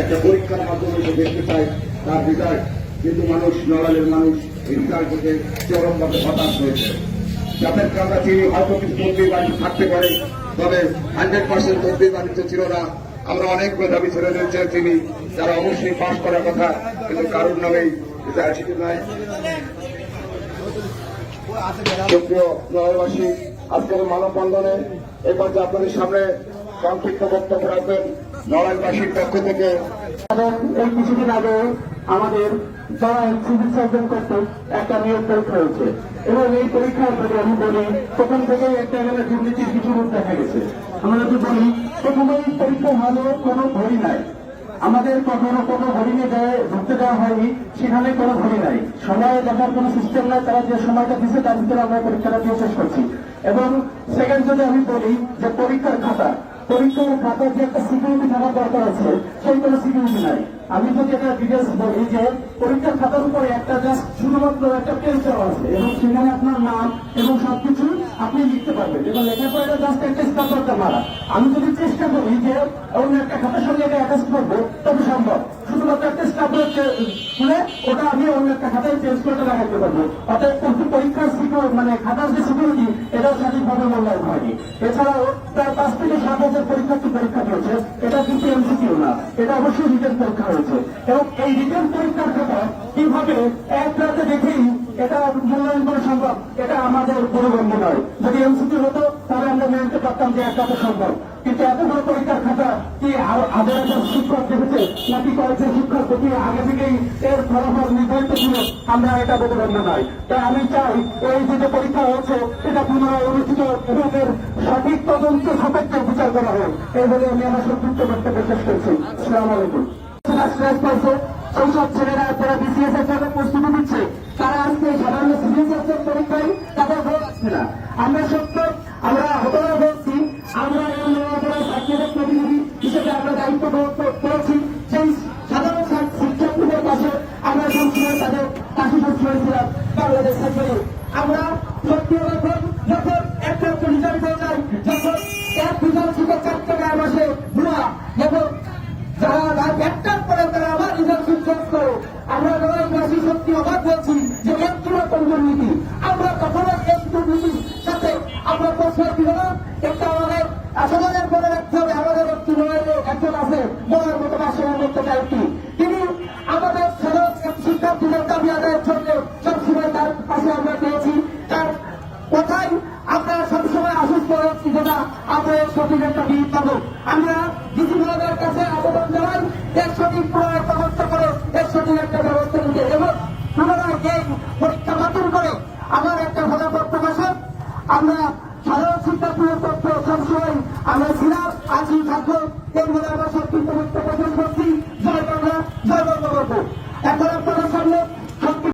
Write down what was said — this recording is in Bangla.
একটা পরীক্ষার মাধ্যমে সে দেখতে চায় তার রেজাল্ট কিন্তু মানুষ, নড়ালের মানুষ এই রেজাল্ট থেকে চরমভাবে হতাশ হয়েছে। যাদের আমরা চিনি হয়তো কিছু তদ্বির বাণিজ্য থাকতে পারে, তবে হান্ড্রেড পার্সেন্ট তদ্বির বাণিজ্য ছিল না। আমরা অনেক মেধাবী চেয়ে চিনি যারা অবশ্যই পাশ করার কথা, কিন্তু কারোর নামেই রেজাল্ট নাই সুপ্রিয় নগরবাসী আজকের মানববন্ধনে এই পর্যায়ে আপনাদের সামনে সংক্ষিপ্ত বক্তব্য রাখবেন নড়াইলবাসীর পক্ষ থেকে। এবং এই কিছুদিন আগে আমাদের যারা সিভিল সার্জন করতে, একটা নিয়োগ পরীক্ষা হয়েছে। এবং এই পরীক্ষার যদি আমি বলি প্রথম থেকেই একটা এখানে দুর্নীতির কিছু রূপ দেখা গেছে। আমরা যদি বলি প্রথমেই পরীক্ষা হলো কোনো ঘড়ি নাই। আমাদের কখনো কোনো হরিণে দেয় ঢুকতে দেওয়া হয়নি, সেখানে কোনো ঘড়ি নাই। সময় দেখার কোনো সিস্টেম নাই, তারা যে সময়টা দিচ্ছে তার ভিতরে আমরা পরীক্ষাটা দিয়ে শেষ করছি। এবং সেকেন্ড যদি আমি বলি যে পরীক্ষার খাতা পরীক্ষার খাতার যে একটা সিকিউরিটি থাকার দরকার আছে, সেই কোনো সিকিউরিটি নাই। আমি যদি একটা ডিটেলস বলি যে, পরীক্ষার খাতার উপরে একটা জাস্ট শুধুমাত্র একটা পেজ দেওয়া আছে, এবং সেখানে আপনার নাম এবং সবকিছু আপনি লিখতে পারবেন। এবং লেখার পরে এটা জাস্ট একটা স্টাম্পারটা মারা। আমি যদি চেষ্টা করি যে অন্য একটা খাতার সঙ্গে এটা অ্যাটাচ করব, তবে সম্ভব। শুধুমাত্র একটা স্টাম্পার খুলে ওটা খাতায় চেঞ্জ করে করতে পারব। অর্থাৎ পরীক্ষার সিকিউর মানে খাতার যে সিকিউরিটি এটাও সঠিকভাবে মূল্যায়ন হয়নি। এছাড়াও তার পাঁচ থেকে সাত হাজার পরীক্ষার্থী পরীক্ষা দিয়েছে। এটা কিন্তু এমসিকিউ না, এটা অবশ্যই রিটার্ন পরীক্ষা হয়েছে। এবং এই রিটার্ন পরীক্ষার খাতা কীভাবে এক রাতে দেখেই এটা মূল্যায়ন করা সম্ভব, এটা আমাদের পরিবন্ধ নয়। যদি এমসিকিউ হতো, তাহলে আমরা মেনে পারতাম যে এক রাতে সম্ভব। কিন্তু এত বড় পরীক্ষার খাতা কি হাজার হাজার শিক্ষক দেখেছে, নাকি কয়েকজন শিক্ষক প্রতি আগে থেকেই এর ফলাফল নির্ধারিত ছিল, আমরা এটা বোধগম্য নয়। তাই আমি চাই, এই যে যে পরীক্ষা হয়েছে, এটা পুনরায় অনুষ্ঠিত এবং এর সঠিক তদন্ত সাপেক্ষে বিচার করা হোক। এই বলে আমি আমার সংক্ষিপ্ত বক্তব্য শেষ করছি। আসসালামু আলাইকুম। সেই সব ছেলেরা যারা বিসিএস এর জন্য প্রস্তুতি দিচ্ছে তারা আজকে সাধারণ সিভিল সার্জন পরীক্ষায় তাদের ভোট আসছে না আমরা সত্য আমরা হতরা বলছি আমরা এই নেওয়ার ছাত্রীদের প্রতিনিধি হিসেবে আমরা দায়িত্ব করেছি। সেই সাধারণ শিক্ষার্থীদের পাশে আমরা সবসময় তাদের পাশে সবসময় ছিলাম বাংলাদেশ সরকারে আমরা সত্যি যখন যখন একটা রিজাল্ট হয়ে যায় যখন এক রিজাল্ট চার থেকে মাসে ভুয়া এবং যারা একটার পরে তারা আবার রিজার্ভশন চেঞ্জ করে, আমরা নগরবাসী সত্যি অবাক বলছি যে কি রকম দুর্নীতি আমরা কখনো এই দুর্নীতির সাথে আমরা প্রশ্ন দিব না। আমাদের সমাজের মনে রাখতে হবে, আমাদের আমরা পেয়েছি তার কোথায় আমরা সবসময় আশ্বস্ত এর সঠিক একটা করে এর সঠিক একটা ব্যবস্থা নিতে এবং পুনরায় পরীক্ষা বাতিল করে আমার একটা ফলাফল প্রকাশক আমরা আছি থাকব এই বলে আমার সব কিন্তু